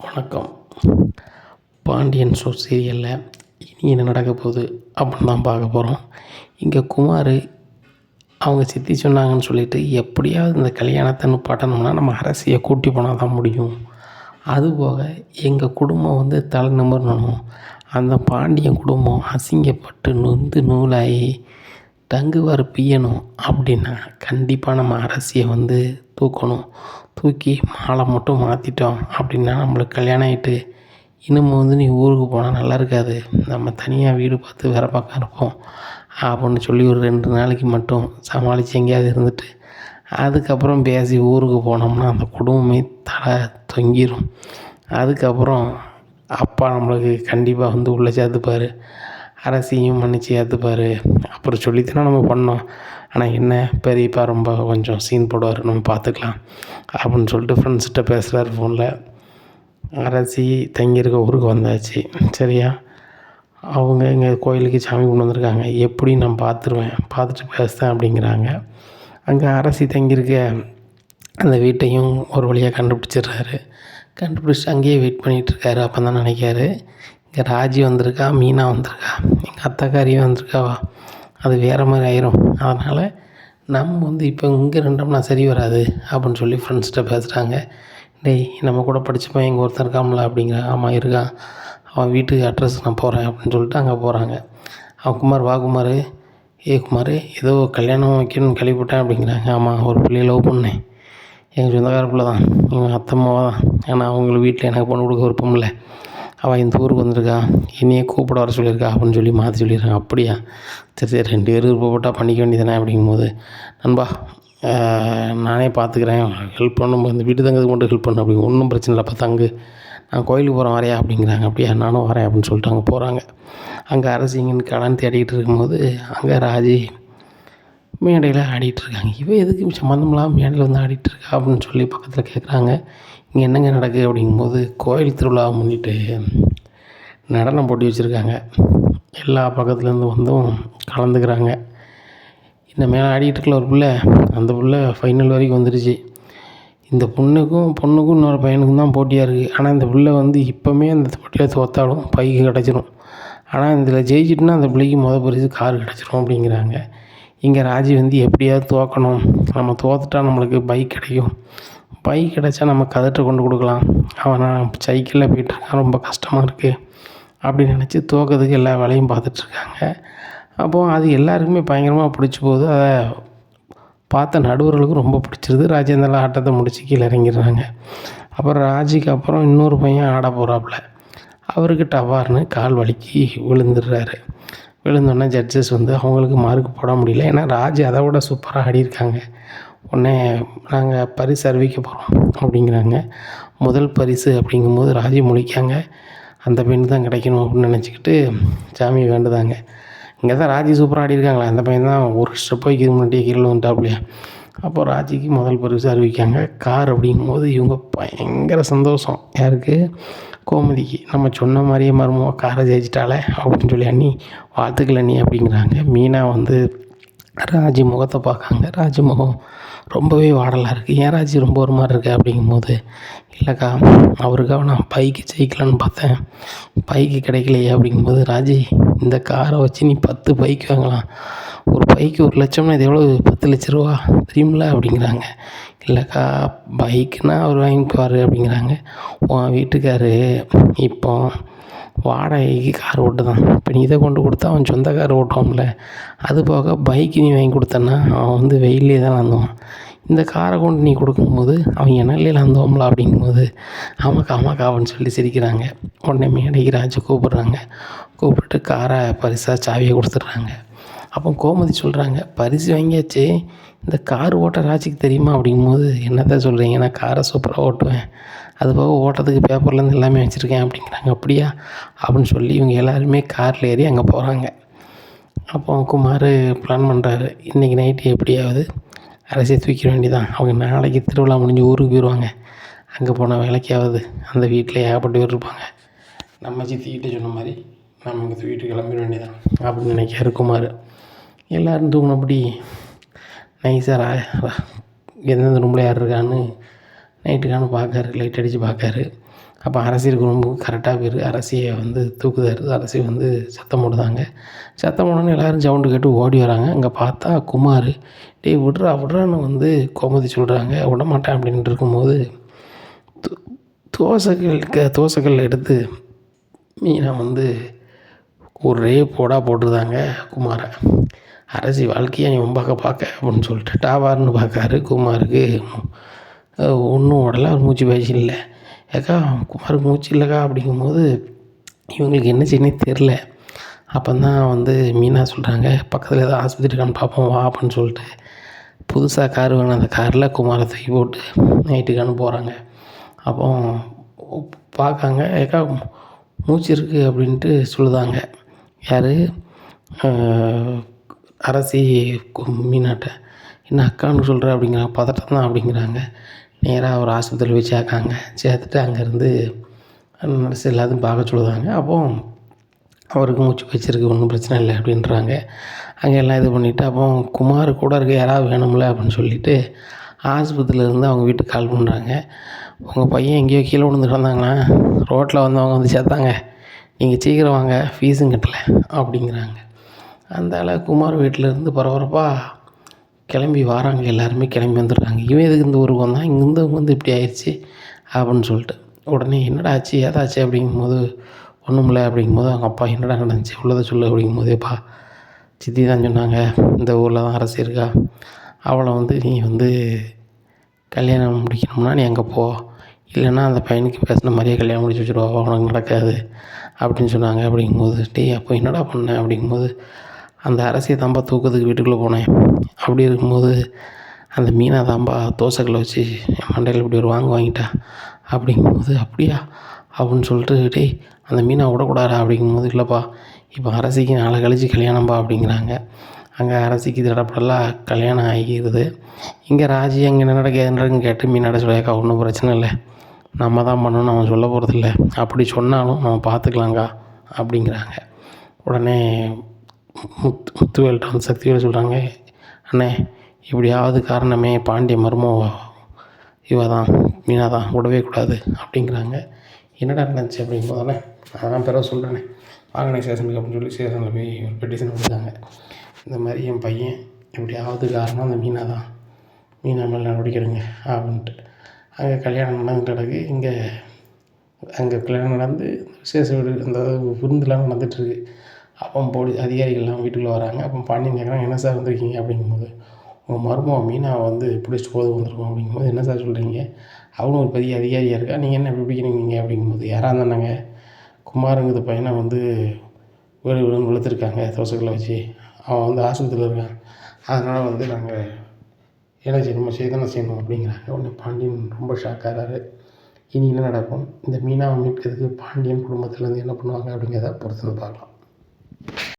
வணக்கம். பாண்டியன் ஷோ சீரியலில் இனி என்ன நடக்க போகுது அப்படின்னு தான் பார்க்க போகிறோம் இங்கே குமார் அவங்க சித்தி சொன்னாங்கன்னு சொல்லிட்டு எப்படியாவது இந்த கல்யாணத்தை நிப்பாட்டணும்னா நம்ம அரசியை கூட்டி போனால் தான் முடியும். அதுபோக எங்கள் குடும்பம் வந்து தலை நிமிரணும். அந்த பாண்டியன் குடும்பம் அசிங்கப்பட்டு நொந்து நூலாகி டங்குவார் பியணும் அப்படின்னா கண்டிப்பாக நம்ம அரசியை வந்து தூக்கணும். தூக்கி மாலை மட்டும் மாற்றிட்டோம் அப்படின்னா நம்மளுக்கு கல்யாணம் ஆகிட்டு இன்னும் வந்து நீ ஊருக்கு போனால் நல்லா இருக்காது. நம்ம தனியாக வீடு பார்த்து வேறு பக்கம் இருப்போம். அப்படின்னு சொல்லி ஒரு ரெண்டு நாளைக்கு மட்டும் சமாளித்து எங்கேயாவது இருந்துட்டு அதுக்கப்புறம் பேசி ஊருக்கு போனோம்னா அந்த குடும்பமே தலை தொங்கிடும் அதுக்கப்புறம் அப்பா நம்மளுக்கு கண்டிப்பாக வந்து உள்ளே சேர்த்துப்பார். அரசியும் மன்னிச்சு ஏற்றுப்பார் அப்புறம் சொல்லித்தானே நம்ம பண்ணோம். ஆனால் என்ன பெரியப்பா ரொம்ப கொஞ்சம் சீன் போடுவார் நம்ம பார்த்துக்கலாம் அப்படின்னு சொல்லிட்டு ஃப்ரெண்ட்ஸ்கிட்ட பேசுகிறார் ஃபோனில் அரசி தங்கியிருக்க ஊருக்கு வந்தாச்சு சரியா? அவங்க இங்கே கோயிலுக்கு சாமி கொண்டு வந்திருக்காங்க. எப்படி நான் பார்த்துருவேன் பார்த்துட்டு பேசுகிறேன் அப்படிங்கிறாங்க. அங்கே அரசி தங்கியிருக்க அந்த வீட்டையும் ஒரு வழியாக கண்டுபிடிச்சிடுறாரு. கண்டுபிடிச்சிட்டு அங்கேயே வெயிட் பண்ணிகிட்ருக்காரு அப்போ தான் நினைக்காரு இங்கே ராஜி வந்திருக்கா மீனா வந்திருக்கா எங்கள் அத்தைக்காரியும் வந்திருக்காவா? அது வேறு மாதிரி ஆயிரும். அதனால் நம்ம வந்து இப்போ இங்கே ரெண்டோம்னா சரி வராது அப்படின்னு சொல்லி ஃப்ரெண்ட்ஸ்கிட்ட பேசுகிறாங்க டேய் நம்ம கூட படித்தப்போ எங்கள் ஒருத்தன் இருக்கான்ல அப்படிங்கிற ஆமாம் இருக்கான். அவன் வீட்டுக்கு அட்ரஸ் நான் போகிறேன் அப்படின்னு சொல்லிட்டு அங்கே போகிறாங்க அவன் குமார் வா குமார். ஏ குமார் ஏதோ கல்யாணம் வைக்கணும்னு கேள்விப்பட்டேன் அப்படிங்கிறாங்க. ஆமாம் ஒரு பிள்ளையை லவ் பண்ணேன். எங்கள் சொந்தக்கார பிள்ளை தான் எங்கள் அத்தம்மாவை தான் ஏன்னா அவங்களுக்கு வீட்டில் எனக்கு பொண்ணு கொடுக்க விருப்பம் இல்லை. அவள் இந்த ஊருக்கு வந்திருக்கா? என்னையே கூப்பிட வர சொல்லியிருக்கா? அப்படின்னு சொல்லி மாற்றி சொல்லிடுறாங்க. அப்படியா? சரி சரி ரெண்டு பேரும் விருப்பப்பட்டால் பண்ணிக்க வேண்டியதானே அப்படிங்கும்போது நண்பா நானே பார்த்துக்கிறேன் ஹெல்ப் பண்ணும்போது இந்த வீட்டு தங்கிறது மட்டும் ஹெல்ப் பண்ணு அப்படிங்க ஒன்றும் பிரச்சனை இல்லை. அப்போ தங்கு நான் கோயிலுக்கு போகிறேன் வரையா அப்படிங்கிறாங்க. அப்படியா? நானும் வரேன் அப்படின்னு சொல்லிட்டு அங்கே போகிறாங்க அங்கே அரசிங்கன்னு கடன் தேடிக்கிட்டு இருக்கும்போது அங்கே ராஜி மேடையில் ஆடிட்டு இருக்காங்க. இவன் எதுக்கு சம்மந்தமில்லாமல் மேடையில் வந்து ஆடிட்டு இருக்கா அப்படின்னு சொல்லி பக்கத்தில் கேட்குறாங்க இங்கே என்னங்க நடக்குது அப்படிங்கும்போது கோயில் திருவிழாவை முன்னிட்டு நடனம் போட்டி வச்சுருக்காங்க. எல்லா பக்கத்துலேருந்து வந்தும் கலந்துக்கிறாங்க. இந்த மேலே ஆடிக்கிட்டு இருக்கல ஒரு பிள்ளை அந்த பிள்ளை ஃபைனல் வரைக்கும் வந்துடுச்சு இந்த பொண்ணுக்கும் பொண்ணுக்கும் இன்னொரு பையனுக்கும் தான் போட்டியாக இருக்குது ஆனால் இந்த பிள்ளை வந்து இப்போவுமே அந்த போட்டியில் தோத்தாலும் பைக்கு கிடச்சிரும். ஆனால் இதில் ஜெயிச்சிட்டுனா அந்த பிள்ளைக்கு முத பரிசு கார் கிடச்சிரும் அப்படிங்கிறாங்க. இங்கே ராஜி வந்து எப்படியாவது தோக்கணும். நம்ம தோத்துட்டா நம்மளுக்கு பைக் கிடைக்கும். பைக் கிடைச்சா நம்ம கதட்ட கொண்டு கொடுக்கலாம். அவன் சைக்கிளில் போயிட்டுருக்கான் ரொம்ப கஷ்டமாக இருக்குது அப்படின்னு நினச்சி தோக்கிறதுக்கு எல்லா வேலையும் பார்த்துட்ருக்காங்க. அப்போது அது எல்லாருக்குமே பயங்கரமாக பிடிச்சி போகுது. அதை பார்த்த நடுவர்களுக்கும் ரொம்ப பிடிச்சிருது. ராஜேந்திரன் ஆட்டத்தை முடிச்சு கீழே இறங்கிடுறாங்க. அப்புறம் ராஜிக்கு அப்புறம் இன்னொரு பையன் ஆட போகிறாப்புல அவருக்கு டவார்னு கால் வலிக்கு விழுந்துடுறாரு. விழுந்தோடனே ஜட்ஜஸ் வந்து அவங்களுக்கு மார்க் போட முடியல. ஏன்னா ராஜ் அதை விட சூப்பராக ஆடியிருக்காங்க. உடனே நாங்கள் பரிசு அறிவிக்க போகிறோம் அப்படிங்கிறாங்க. முதல் பரிசு அப்படிங்கும்போது ராஜி முழிக்காங்க. அந்த பெண் தான் கிடைக்கணும் அப்படின்னு நினச்சிக்கிட்டு சாமி வேண்டுதாங்க. இங்கே தான் ராஜி சூப்பராக ஆடியிருக்காங்களே அந்த பையன் தான் ஒரு ஸ்டெப் வைக்கிறது முன்னாடியே கீழே வந்துட்டாப்லையா அப்போ ராஜிக்கு முதல் பரிசு அறிவிக்காங்க. கார் அப்படிங்கும்போது இவங்க பயங்கர சந்தோஷம். யாருக்கு? கோமதிக்கு நம்ம சொன்ன மாதிரியே மருமவ காரை ஜெயிச்சிட்டாலே அப்படின்னு சொல்லி அண்ணி வாழ்த்துக்கள் அண்ணி அப்படிங்கிறாங்க. மீனா வந்து ராஜி முகத்தை பார்க்காங்க. ராஜி முகம் ரொம்பவே வாடலாக இருக்குது ஏன் ராஜி ரொம்ப ஒரு மாதிரி இருக்குது அப்படிங்கும்போது இல்லைக்கா அவருக்காக நான் பைக்கு ஜெயிக்கலான்னு பார்த்தேன். பைக்கு கிடைக்கலையே. அப்படிங்கும்போது ராஜி இந்த காரை வச்சு நீ பத்து பைக் வாங்கலாம். ஒரு பைக்கு ஒரு லட்சம்னா இது எவ்வளோ பத்து லட்ச ரூபா. தெரியுமில அப்படிங்கிறாங்க. இல்லைக்கா பைக்குனா அவர் வாங்கிக்குவார் அப்படிங்கிறாங்க. உன் வீட்டுக்காரு இப்போ வாடகைக்கு கார் ஓட்டுதான். இப்போ நீ இதை கொண்டு கொடுத்தா அவன் சொந்த கார் ஓட்டுவான்ல. அது போக பைக்கு நீ வாங்கி கொடுத்தன்னா அவன் வந்து வெயிலே தான் நடந்துவான் இந்த காரை கொண்டு நீ கொடுக்கும்போது அவன் இணலே landுவான்ல அப்படிங்கும்போது ஆமாக்கா ஆமாக்கா அப்படின்னு சொல்லி சிரிக்கிறாங்க. உடனே மேடைக்கு ராஜு கூப்பிட்றாங்க. கூப்பிட்டு காரை பரிசாக சாவியை கொடுத்துட்றாங்க. அப்போ கோமதி சொல்கிறாங்க பரிசு வாங்கியாச்சு இந்த கார் ஓட்ட ராஜிக்கு தெரியுமா அப்படிங்கும்போது என்னதான் சொல்கிறீங்க நான் காரை சூப்பராக ஓட்டுவேன். அது போக ஓட்டுறதுக்கு பேப்பர்லேருந்து எல்லாமே வச்சுருக்கேன் அப்படிங்கிறாங்க. அப்படியா? அப்படின்னு சொல்லி இவங்க எல்லாருமே காரில் ஏறி அங்கே போகிறாங்க அப்போ குமார் பிளான் பண்ணுறாரு இன்றைக்கி நைட்டு எப்படியாவது அரசியை தூக்கிட வேண்டியதான் அவங்க நாளைக்கு திருவிழா முடிஞ்சு ஊருக்கு போயிடுவாங்க அங்கே போனால் வேலைக்காவது அந்த வீட்டில் ஏகப்பட்டு பேர் இருப்பாங்க. நம்ம சித்திக்கிட்ட சொன்ன மாதிரி நம்ம இங்கே வீட்டுக்கு கிளம்பிட வேண்டியதான் அப்படின்னு நினைக்கிறார் குமார். எல்லோரும் தூங்கினபடி நைஸாக எந்தெந்த ரூமில் யார் இருக்கான்னு நைட்டுக்கானு பார்க்காரு லைட் அடித்து பார்க்காரு அப்போ அரசியல் குடும்பம் கரெக்டாக பேர் அரசியை வந்து தூக்குதாரு. அரசி வந்து சத்தம் போடுதாங்க. சத்தம் போடணும்னு எல்லோரும் சவுண்டு கேட்டு ஓடி வராங்க. அங்கே பார்த்தா குமார் டேய் விட்றா விட்றான்னு வந்து கோமதி சொல்கிறாங்க விட மாட்டேன் அப்படின்ட்டு இருக்கும்போது தோசைகள் க தோசைகள் எடுத்து மீனை வந்து ஒரே போடா போட்டிருந்தாங்க குமாரை. அரசி வாழ்க்கையை நீ பார்க்க பார்க்க அப்படின்னு சொல்லிட்டு டாவார்னு பார்க்காரு குமாருக்கு. ஒன்றும் உடல ஒரு மூச்சு பயிற்சி இல்லை. ஏக்கா குமாருக்கு மூச்சு இல்லைக்கா அப்படிங்கும்போது இவங்களுக்கு என்ன செய்யணும் தெரில அப்போ தான் வந்து மீனா சொல்கிறாங்க பக்கத்தில் ஏதோ ஆஸ்பத்திரி இருக்கான்னு பார்ப்போம் வா அப்படின்னு சொல்லிட்டு புதுசாக கார் வாங்கின அந்த காரில் குமாரை தூக்கி போட்டு நைட்டுக்கான போகிறாங்க அப்போ பார்க்காங்க ஏக்கா மூச்சு இருக்குது அப்படின்ட்டு சொல்லுதாங்க. யார்? அரசி மீனாட்ட. என்ன அக்கான்னு சொல்கிற அப்படிங்கிறாங்க பதட்டம் தான் அப்படிங்கிறாங்க. நேராக ஒரு ஆஸ்பத்திரி போய் சேர்க்காங்க. சேர்த்துட்டு அங்கேருந்து நர்ஸ் எல்லாத்தையும் பார்க்க சொல்லுவாங்க. அப்போ அவருக்கு மூச்சு வச்சிருக்கு ஒன்றும் பிரச்சனை இல்லை அப்படின்றாங்க. அங்கே எல்லாம் இது பண்ணிவிட்டு அப்போ குமார் கூட இருக்க யாராவது வேணும்ல அப்படின்னு சொல்லிவிட்டு ஆஸ்பத்திரியிலேருந்து அவங்க வீட்டுக்கு கால் பண்ணுறாங்க உங்கள் பையன் எங்கேயோ கீழே விழுந்து கிடந்தாங்களா ரோட்டில் வந்தவங்க வந்து சேர்த்தாங்க. நீங்கள் சீக்கிரம் வாங்க ஃபீஸும் கட்டலை அப்படிங்கிறாங்க. அந்தால குமார் வீட்டிலேருந்து பரபரப்பாக கிளம்பி வராங்க எல்லாருமே கிளம்பி வந்துடுறாங்க. இவன் எதுக்கு இந்த ஊருக்கு வந்தான்? இங்கேருந்து வந்து இப்படி ஆயிடுச்சு அப்படின்னு சொல்லிட்டு. உடனே என்னடா ஆச்சு? ஏதாச்சு அப்படிங்கும்போது ஒன்றும் இல்லை. அப்படிங்கும்போது அவங்க அப்பா என்னடா நடந்துச்சு? உள்ளதை சொல்லு. அப்படிங்கும்போதேப்பா சித்தி தான் சொன்னாங்க இந்த ஊரில் தான் அரசு இருக்கா? அவளை வந்து நீ வந்து கல்யாணம் முடிக்கணும்னா நீ அங்கே போ. இல்லைன்னா அந்த பையனுக்கு பேசின மாதிரியே கல்யாணம் முடிச்சு வச்சுருவா. உனக்கு நடக்காது. அப்படின்னு சொன்னாங்க. அப்படிங்கும்போது டேய் அப்போ என்னடா பண்ணேன் அப்படிங்கும்போது அந்த அரசியை தாம்பா தூக்கத்துக்கு வீட்டுக்குள்ளே போனேன். அப்படி இருக்கும்போது அந்த மீனை தாம்பா தோசைக்கல்லை வச்சு என் மண்டையில் இப்படி ஒரு வாங்க வாங்கிட்டா. அப்படிங்கும்போது அப்படியா? அப்படின்னு சொல்லிட்டு டேய் அந்த மீனை விடக்கூடாதா? அப்படிங்கும்போது இல்லைப்பா இப்போ அரசிக்கு நாளை கழிச்சு கல்யாணம்பா அப்படிங்கிறாங்க. அங்கே அரசிக்கு தடப்படலாம் கல்யாணம் ஆகிடுது இங்கே ராஜி அங்கே என்ன நடக்குதுன்றன்னு கேட்டு மீன் சொல்லியாக்கா ஒன்றும் பிரச்சனை இல்லை. நம்ம தான் பண்ணணும் அவன் சொல்ல போகிறதில்ல அப்படி சொன்னாலும் நம்ம பார்த்துக்கலாங்க்கா அப்படிங்கிறாங்க. உடனே முத்து முத்துவேல்கிட்ட வந்து சக்திவேல் சொல்கிறாங்க அண்ணே இப்படியாவது காரணமே பாண்டிய மர்மம். இவ தான் மீனா தான் விடவே கூடாது அப்படிங்கிறாங்க. என்னடா நடந்துச்சு அப்படிங்கும்போது அண்ணே நான் பிறகு சொல்கிறேனே வாங்கினே ஸ்டேஷனுக்கு அப்படின்னு சொல்லி ஸ்டேஷனில் போய் ஒரு பெட்டிஷன் கொடுத்தாங்க. இந்த மாதிரி என் பையன் எப்படியாவது காரணம் அந்த மீனா தான் மீனா மேலே நடவடிக்கை எடுங்க அப்படின்ட்டு. அங்கே கல்யாணம் நடந்துட்டு கிடக்கு இங்கே அங்கே கல்யாணம் நடந்து விசேஷ வீடு அந்த விருந்துலாம் நடந்துகிட்ருக்கு அப்போ போலி அதிகாரிகள்லாம் வீட்டுக்குள்ளே வராங்க. அப்போ பாண்டியன் கேட்குறாங்க என்ன சார் வந்திருக்கீங்க? அப்படிங்கும்போது உங்கள் மருமக மீனாவை வந்து பிடிச்சிட்டு போது வந்திருக்கோம். அப்படிங்கும்போது என்ன சார் சொல்கிறீங்க அவனும் ஒரு பெரிய அதிகாரியாக இருக்கா? நீங்கள் என்ன இப்படி பிடிக்கிறீங்க? அப்படிங்கும்போது யாராக இருந்தாங்க குமாருங்கிற பையனை வந்து வீடு வீடுன்னு வளர்த்துருக்காங்க தோசைக்கல்லை வச்சு. அவன் வந்து ஆஸ்பத்திரியில் இருக்கான். அதனால் வந்து நாங்கள் ஏன்னா சரி நம்ம செய்தானே செய்யணும் அப்படிங்கிறாங்க. உடனே பாண்டியன் ரொம்ப ஷாக் ஆகிறாரு இனி என்ன நடக்கும்? இந்த மீனாவை மீட்கிறதுக்கு பாண்டியன் குடும்பத்துலேருந்து என்ன பண்ணுவாங்க அப்படிங்கிறத பொறுத்து பார்க்கலாம்.